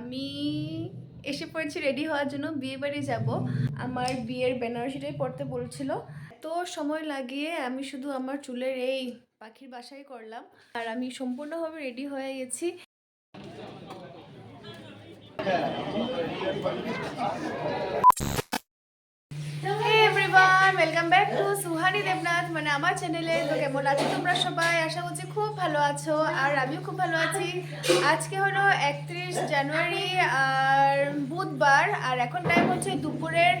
আমি এসে পড়েছি রেডি হওয়ার জন্য, বিয়ে বাড়ি যাব। আমার বিয়ের বেনারসিটাই পড়তে বলছিল। তো সময় লাগিয়ে আমি শুধু আমার চুলের এই পাখির বাসাই করলাম, আর আমি সম্পূর্ণভাবে রেডি হয়ে গেছি। Welcome back to Suhani Debnath মানে আমার চ্যানেলে তো কেমন আছো তোমরা সবাই? আশা করছি খুব ভালো আছো আর আমিও খুব ভালো আছি। আজকে হলো একত্রিশ জানুয়ারি আর বুধবার, আর এখন টাইম হচ্ছে দুপুরের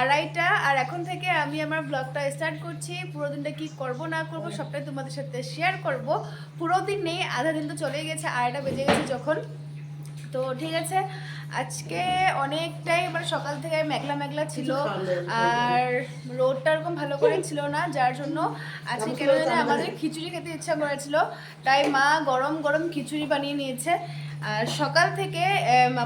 আড়াইটা। আর এখন থেকে আমি আমার ব্লগটা স্টার্ট করছি। পুরো দিনটা কি করব, না করব, সবটাই তোমাদের সাথে শেয়ার করব। পুরো দিন নেই, আধা দিন তো চলেই গেছে, আড়াইটা বেজে গেছে যখন। তো ঠিক আছে আজকে অনেকটাই মানে সকাল থেকে মেঘলা মেঘলা ছিল আর রোডটা ওরকম ভালো করে ছিল না যার জন্য আজকে কেন জানি আমাদের খিচুড়ি খেতে ইচ্ছা করেছিল তাই মা গরম গরম খিচুড়ি বানিয়ে নিয়েছে। আর সকাল থেকে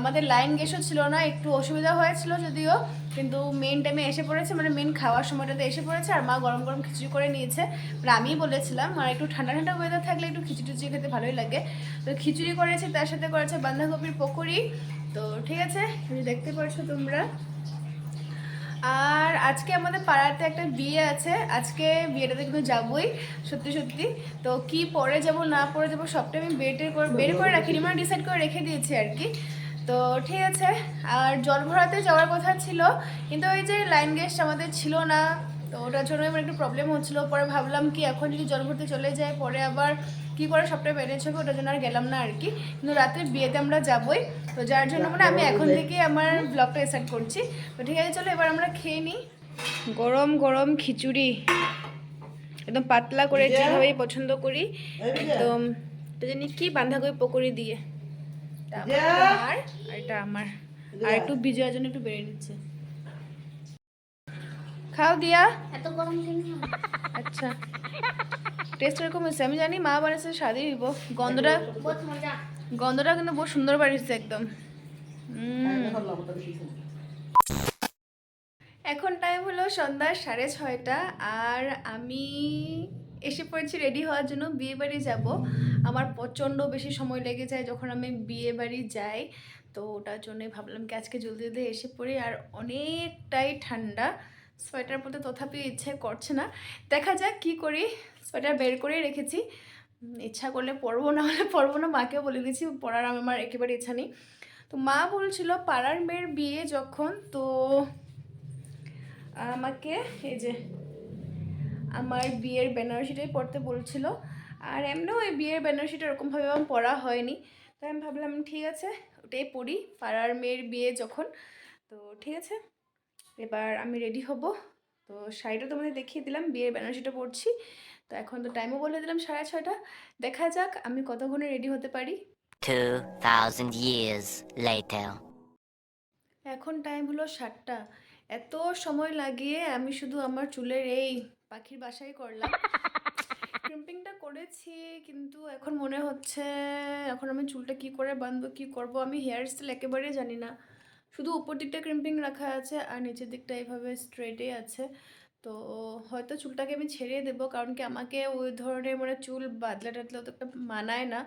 আমাদের লাইন গেসও ছিল না একটু অসুবিধা হয়েছিল যদিও কিন্তু মেন টাইমে এসে পড়েছে মানে মেন খাওয়ার সময়টাতে এসে পড়েছে, আর মা গরম গরম খিচুড়ি করে নিয়েছে। মানে আমিই বলেছিলাম, আর একটু ঠান্ডা ঠান্ডা ওয়েদার থাকলে একটু খিচুড়ি টিচুড়ি খেতে ভালোই লাগে। তো খিচুড়ি করেছে, তার সাথে করেছে বাঁধাকপির পকোড়ি। তো ঠিক আছে দেখতে পাচ্ছ তোমরা। আর আজকে আমাদের পাড়াতে একটা বিয়ে আছে, আজকে বিয়েটাতে কিন্তু যাবই, সত্যি সত্যি। তো কি পরে যাব, না পরে যাব, সবটা আমি বেটের করে, বের করে রাখিনি মানে ডিসাইড করে রেখে দিয়েছি আর কি। তো ঠিক আছে আর জল ভরাতে যাওয়ার কথা ছিল কিন্তু ওই যে লাইন গ্যাস আমাদের ছিল না তো ওটার জন্য আমার একটু প্রবলেম হচ্ছিল। পরে ভাবলাম কি এখন যদি জল ভরতে চলে যায় পরে আবার কি করে সবটা বেড়েছে ওটার জন্য আর গেলাম না আর কি কিন্তু রাতে বিয়েতে আমরা যাবই তো যার জন্য মানে আমি এখন থেকে আমার ব্লগটা স্টার্ট করছি। তো ঠিক আছে চলো এবার আমরা খেয়ে নিই। গরম গরম খিচুড়ি। একদম পাতলা করে যেভাবেই পছন্দ করি একদম। জানি কি বাঁধাকপি পকোড়ি দিয়ে। আর এটা আমার। আর একটু বিজয়ার জন্য একটু বেড়ে নিচ্ছে। খাও দিয়া। এত গরম আচ্ছা। টেস্ট এরকম হয়েছে। আমি জানি মা বানিয়েছে স্বাদই দিব গন্ধটা গন্ধটা কিন্তু বহু সুন্দর বাড়িয়েছে একদম। উম। এখন টাইম হলো সন্ধ্যা সাড়ে ছয়টা। আর আমি এসে পড়েছি রেডি হওয়ার জন্য। বিয়ে বাড়ি যাব। আমার প্রচণ্ড বেশি সময় লেগে যায় যখন আমি বিয়ে বাড়ি যাই। তো ওটার জন্যই ভাবলাম কি আজকে জলদি জলদি এসে পড়ি। আর অনেকটাই ঠান্ডা। সোয়েটার পরতে তথাপি ইচ্ছে করছে না। দেখা যাক কি করি। সোয়েটার বের করে রেখেছি। ইচ্ছা করলে পরবো, না হলে পরবো না। মাকে বলে দিয়েছি পড়ার আমার একেবারে ইচ্ছা নেই। তো মা বলছিল পাড়ার মেয়ের বিয়ে যখন? তো আমাকে এই যে আমার বিয়ের বেনারসিটাই পড়তে বলছিল। আর এমনিও ওই বিয়ের বেনারসিটা ওরকমভাবে আমার পড়া হয়নি। তাই আমি ভাবলাম ঠিক আছে ওটাই পড়ি। পাড়ার মেয়ের বিয়ে যখন তো ঠিক আছে এবার আমি রেডি হব। তো শাড়িটা তোমাদের দেখিয়ে দিলাম বিয়ের বেনারসিটা পড়ছি। তো এখন তো টাইমও বলে দিলাম সাড়ে ছয়টা। দেখা যাক আমি কতক্ষণে রেডি হতে পারি। 2,000 years later. এখন টাইম হলো সাতটা। এত সময় লাগিয়ে আমি শুধু আমার চুলের এই পাখির বাসায় করলাম। ক্রিম্পিংটা করেছি, কিন্তু এখন মনে হচ্ছে এখন আমি চুলটা কি করে বাঁধবো, কি করব, আমি হেয়ার স্টাইল একেবারে জানি না। শুধু উপর দিকটা ক্রিম্পিং রাখা আছে আর নিচের দিকটা এইভাবে স্ট্রেটে আছে। তো হয়তো চুলটাকে আমি ছেড়ে দেবো, কারণ কি আমাকে ওই ধরনের মানে চুল বাদলা টাদলা তো একটা মানায় না।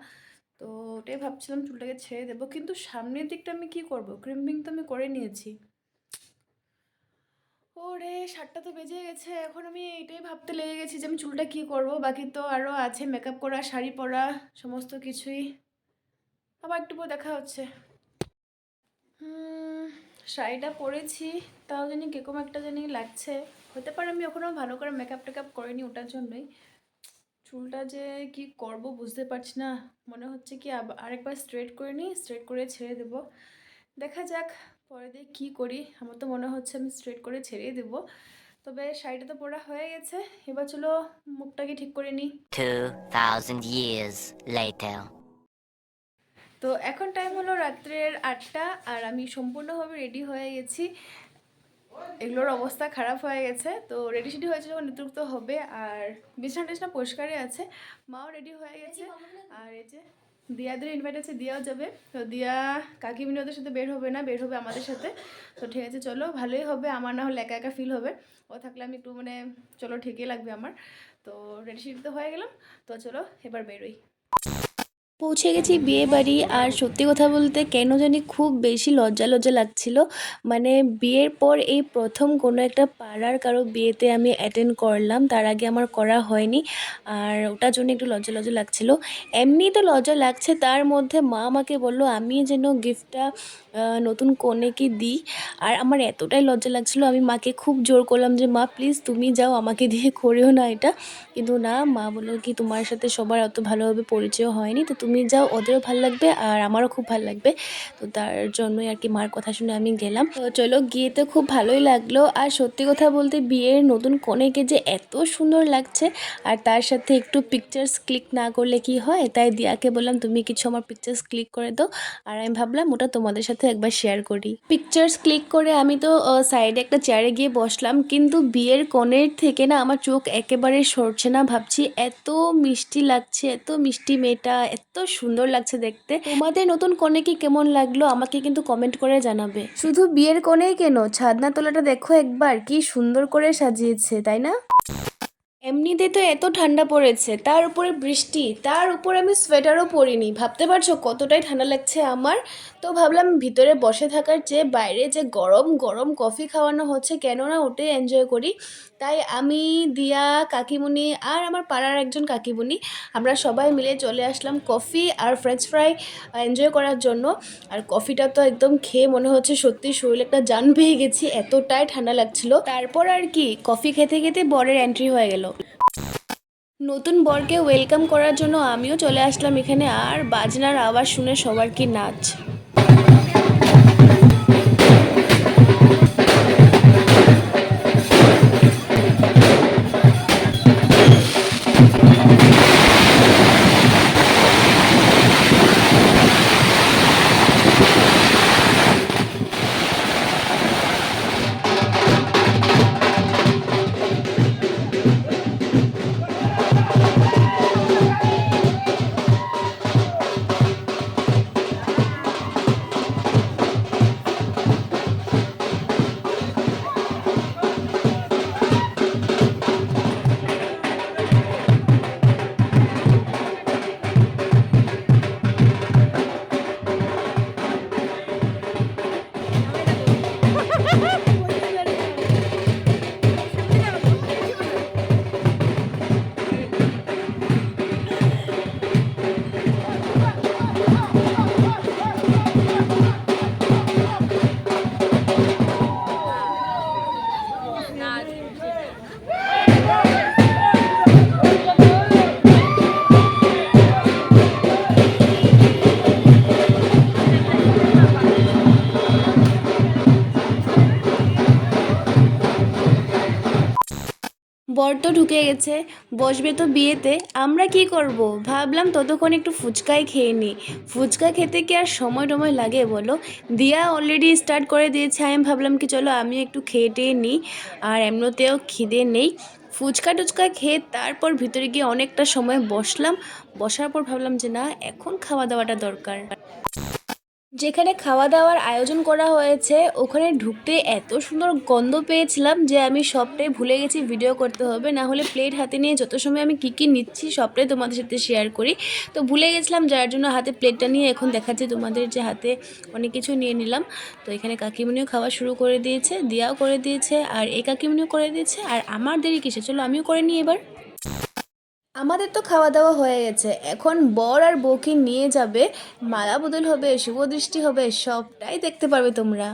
তো ওটাই ভাবছিলাম চুলটাকে ছেড়ে দেবো, কিন্তু সামনের দিকটা আমি কি করব? ক্রিম্পিং তো আমি করে নিয়েছি। ওরে, সাতটা তো বেজে গেছে। এখন আমি এটাই ভাবতে লেগে গেছি যে আমি চুলটা কি করব? বাকি তো আরও আছে মেকআপ করা, শাড়ি পরা, সমস্ত কিছুই। আবার একটু পর দেখা হচ্ছে। শাড়িটা পরেছি, তাও জানি কীরকম একটা জানি লাগছে। হতে পারে আমি এখনও ভালো করে মেকআপ টেকআপ করিনি ওটার জন্যই। চুলটা যে কি করব বুঝতে পারছি না। মনে হচ্ছে কি আরেকবার স্ট্রেট করে নিই স্ট্রেট করে ছেড়ে দেব। দেখা যাক। পরে দিয়ে কী করি? আমার তো মনে হচ্ছে আমি স্ট্রেট করে ছেড়েই দেবো। তবে শাড়িটা তো পরা হয়ে গেছে এবার চলো মুখটাকে ঠিক করে নিই। 2,000 years later. তো এখন টাইম হলো রাত্রের আটটা আর আমি সম্পূর্ণভাবে রেডি হয়ে গেছি। এগুলোর অবস্থা খারাপ হয়ে গেছে তো রেডি সেডি হয়েছে যখন নিত্যুক্ত হবে আর বিছানা টিছনা পরিষ্কারই আছে মাও রেডি হয়ে গেছে। আর এই যে দিয়াদের ইনভাইট আছে, দিয়াও যাবে। তো দিয়া কাকিমিনি ওদের সাথে বের হবে না, বের হবে আমাদের সাথে। তো ঠিক আছে, চলো, ভালোই হবে। আমার না হলে একা একা ফিল হবে। ও থাকলে আমি একটু মানে চলো ঠিকই লাগবে আমার। তো রেডি তো হয়ে গেলাম। তো চলো, এবার বেরোই। পৌঁছে গেছি বিয়ে বাড়ি আর সত্যি কথা বলতে কেন জানি খুব বেশি লজ্জা লজ্জা লাগছিল। মানে বিয়ের পর এই প্রথম কোনো একটা পাড়ার কারও বিয়েতে আমি অ্যাটেন্ড করলাম। তার আগে আমার করা হয়নি। আর ওটার জন্য একটু লজ্জা লজ্জা লাগছিল। এমনি তো লজ্জা লাগছে, তার মধ্যে মা আমাকে বলল, আমি যেন গিফটটা নতুন কনেকে দিই? আর আমার এতটাই লজ্জা লাগছিল, আমি মাকে খুব জোর করলাম যে, মা প্লিজ তুমি যাও, আমাকে দিয়ে করেও না এটা। কিন্তু না, মা বলল কি, তোমার সাথে সবার অত ভালোভাবে পরিচয় হয়নি, তো তুমি যাও, ওদেরও ভালো লাগবে আর আমারও খুব ভালো লাগবে। তো তার জন্যই আর কি মার কথা শুনে আমি গেলাম। তো চলো, গিয়ে তো খুব ভালোই লাগল। আর সত্যি কথা বলতে বিয়ের নতুন কনেকে যে এত সুন্দর লাগছে আর তার সাথে একটু পিকচার্স ক্লিক না করলে কি হয়, তাই দিয়াকে বললাম, তুমি কিছু আমার পিকচার্স ক্লিক করে দাও। আর আমি ভাবলাম, ওটা তোমাদের সাথে একবার শেয়ার করি। পিকচার্স ক্লিক করে আমি তো সাইডে একটা চেয়ারে গিয়ে বসলাম। কিন্তু বিয়ের কনের থেকে না আমার চোখ একেবারে সরছে না ভাবছি। এত মিষ্টি লাগছে, এত মিষ্টি মেয়েটা, এত সুন্দর লাগছে দেখতে। তোমাদের নতুন কনে কি কেমন লাগল? আমাকে কিন্তু কমেন্ট করে জানাবে। শুধু বিয়ের কনেই কেন? ছাদনা তোলাটা দেখো একবার কি সুন্দর করে সাজিয়েছে তাই না? এমনিতে তো এত ঠান্ডা পড়েছে, তার উপরে বৃষ্টি, তার উপর আমি সোয়েটারও পরিনি। ভাবতে পারছ কতটাই ঠান্ডা লাগছে আমার? তো ভাবলাম ভিতরে বসে থাকার চেয়ে বাইরে যে গরম গরম কফি খাওয়ানো হচ্ছে কেন না ওটাই এনজয় করি। তাই আমি, দিয়া, কাকিমুনি আর আমার পাড়ার একজন কাকিমুনি, আমরা সবাই মিলে চলে আসলাম কফি আর ফ্রেঞ্চ ফ্রাই এনজয় করার জন্য। আর কফিটা তো একদম খেয়ে মনে হচ্ছে সত্যি শরীর একটা জান পেয়ে গেছি, এতটাই ঠান্ডা লাগছিল। তারপর আর কি কফি খেতে খেতে বরের এন্ট্রি হয়ে গেল। নতুন বরকে ওয়েলকাম করার জন্য আমিও চলে আসলাম এখানে, আর বাজনার আওয়াজ শুনে সবার কি নাচ? তো ঢুকে গেছে, বসবে তো বিয়েতে, আমরা কি করব? ভাবলাম ততক্ষণ একটু ফুচকাই খেয়ে নিই ফুচকা খেতে কি আর সময় টময় লাগে বলো? দিয়া অলরেডি স্টার্ট করে দিয়েছে, আমি ভাবলাম কি চলো আমি একটু খেয়ে টেয়ে নিই আর এমনিতেও খিদে নেই। ফুচকা টুচকা খেয়ে তারপর ভিতরে গিয়ে অনেকটা সময় বসলাম, বসার পর ভাবলাম যে না, এখন খাওয়া দাওয়াটা দরকার। যেখানে খাওয়া দাওয়ার আয়োজন করা হয়েছে, ওখানে ঢুকতে এত সুন্দর গন্ধ পেয়েছিলাম যে আমি সবটাই ভুলে গেছি ভিডিও করতে হবে। না হলে প্লেট হাতে নিয়ে যত সময় আমি কী কী নিচ্ছি সবটাই তোমাদের সাথে শেয়ার করি। তো ভুলে গেছিলাম যার জন্য হাতে প্লেটটা নিয়ে এখন দেখাচ্ছি তোমাদের যে হাতে অনেক কিছু নিয়ে নিলাম। তো এখানে কাকিমণিও খাওয়া শুরু করে দিয়েছে, দিয়াও করে দিয়েছে, আর এই কাকিমণিও করে দিয়েছে, আর আমার দেরি কিসে? চলো আমিও করে নিই এবার। আমাদের তো খাওয়া দাওয়া হয়ে গেছে। এখন বর আর বউকে নিয়ে যাবে। মালা বদল হবে, শুভ দৃষ্টি হবে, সবটাই দেখতে পারবে তোমরা।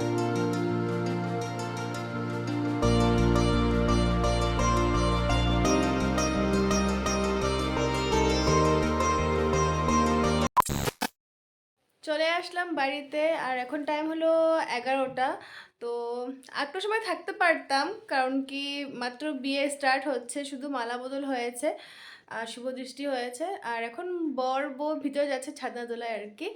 thank you চলে আসলাম বাড়িতে আর এখন টাইম হলো এগারোটা। তো একটু সময় থাকতে পারতাম, কারণ কি মাত্র বিয়ে স্টার্ট হচ্ছে, শুধু মালা বদল হয়েছে আর শুভ দৃষ্টি হয়েছে। আর এখন বর বউ ভিতরে যাচ্ছে ছাদনা তোলায় আর কি।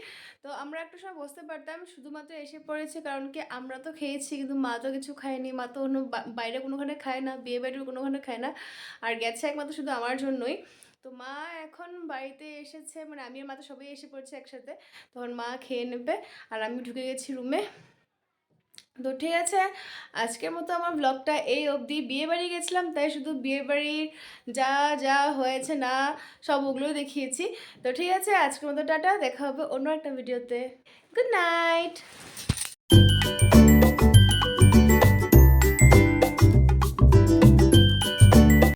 তো আমরা একটু সময় বসতে পারতাম, শুধুমাত্র এসে পড়েছে, কারণ কি আমরা তো খেয়েছি, কিন্তু মা তো কিছু খায়নি, মা তো অন্য বাইরে কোনোখানে খায় না, বিয়ে বাড়ির কোনোখানে খায় না। আর গেছে একমাত্র শুধু আমার জন্যই। তো মা এখন বাড়িতে এসেছে মানে আমি আর মা তো সবাই এসে পড়ছে একসাথে। তখন মা খেয়ে নেবে আর আমি ঢুকে গেছি রুমে তো ঠিক আছে, আজকের মতো আমার ব্লগটা এই অবধি। বিয়ে বাড়ি গেছিলাম, তাই শুধু বিয়ে বাড়ির যা যা হয়েছে না, সব ওগুলোই দেখিয়েছি। তো ঠিক আছে, আজকের মতো টাটা, দেখা হবে অন্য একটা ভিডিওতে গুড নাইট